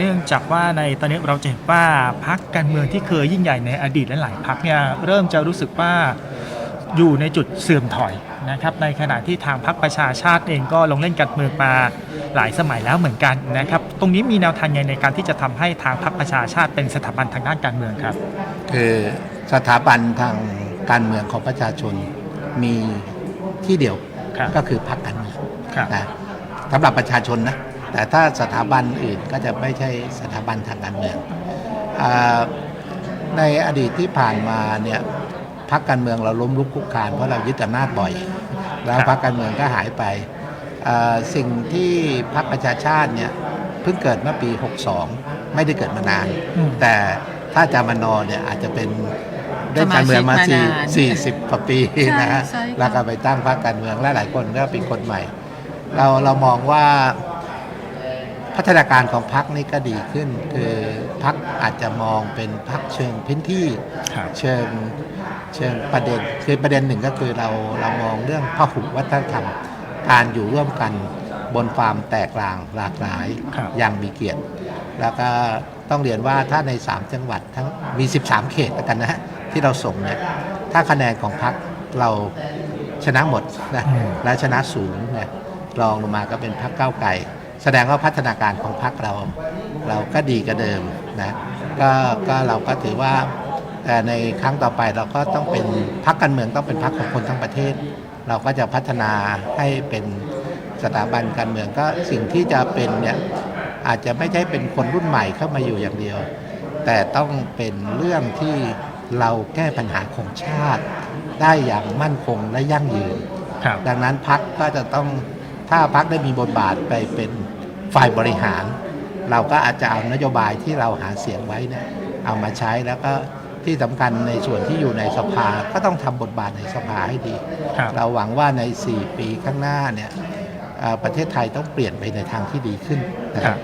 เนื่องจากว่าในตอนนี้เราจะเห็นว่าพักการเมืองที่เคยยิ่งใหญ่ในอดีตและหลายพักเนี่ยเริ่มจะรู้สึกว่าอยู่ในจุดเสื่อมถอยนะครับในขณะที่ทางพรรคประชาชาติเองก็ลงเล่นการเมืองมาหลายสมัยแล้วเหมือนกันนะครับตรงนี้มีแนวทางยังไงในการที่จะทำให้ทางพรรคประชาชาติเป็นสถาบันทางด้านการเมืองครับ คือสถาบันทางการเมืองของประชาชนมีที่เดียวครับก็คือพรรคการเมืองครับนะสำหรับประชาชนนะ แต่ถ้าสถาบันอื่นก็จะไม่ใช่สถาบันทางการเมืองอาในอดีตที่ผ่านมาเนี่ยพรรคการเมืองเราล้มลุกคลุกคลานเพราะเรายึดอำนาจบ่อย แล้วพรรคการเมืองก็หายไปอ่าสิ่งที่พรรคประชาชาติเนี่ยเพิ่งเกิดเมื่อปี 62 ไม่ได้เกิดมานานอืมแต่ถ้าจามานอเนี่ยอาจจะเป็นได้การเมืองมาสมาชิสี่กมานานสี่สิบกว่าปีนะฮะใช่ใช่ค่ะแล้วก็ไปตั้งพรรคการเมืองและหลายคนก็เป็นคนใหม่ เราเรามองว่า พัฒนาการของพรรคนี่ก็ดีขึ้น คือพรรคอาจจะมองเป็นพรรคเชิงพื้นที่ครับเชิงเชิงประเด็นคือประเด็นหนึ่งก็คือเราเรามองเรื่องพหุวัฒนธรรม การอยู่ร่วมกันบนความแตกต่างหลากหลายครับ อย่างมีเกียรติ แล้วก็ต้องเรียนว่าถ้าใน 3 จังหวัดทั้งมี 13 เขตแล้วกันนะฮะที่เราส่งเนี่ยถ้าคะแนนของพรรคเราชนะหมดนะอืมและชนะสูงเนี่ยรองลงมาก็เป็นพรรคก้าวไกล แสดงว่าพัฒนาการของพรรคเราเราก็ดีกว่าเดิมนะก็ก็เราก็ถือว่าแต่ในครั้งต่อไปเราก็ต้องเป็นพรรคการเมืองต้องเป็นพรรคของคนทั้งประเทศ เราก็จะพัฒนาให้เป็นสถาบันการเมืองก็สิ่งที่จะเป็นเนี่ยอาจจะไม่ใช่เป็นคนรุ่นใหม่เข้ามาอยู่อย่างเดียว แต่ต้องเป็นเรื่องที่เราแก้ปัญหาของชาติ ได้อย่างมั่นคงและยั่งยืนครับดังนั้นพักก็จะต้องถ้าพักได้มีบทบาทไปเป็น ฝ่ายบริหาร เราก็อาจจะเอานโยบายที่เราหาเสียงไว้เนี่ยเอามาใช้แล้วก็ที่สำคัญในส่วนที่อยู่ในสภาก็ต้องทำบทบาทในสภาให้ดีครับเราหวังว่าใน 4 ปีข้างหน้าเนี่ยเอ่อประเทศไทยต้องเปลี่ยนไปในทางที่ดีขึ้นนะคครัรับบ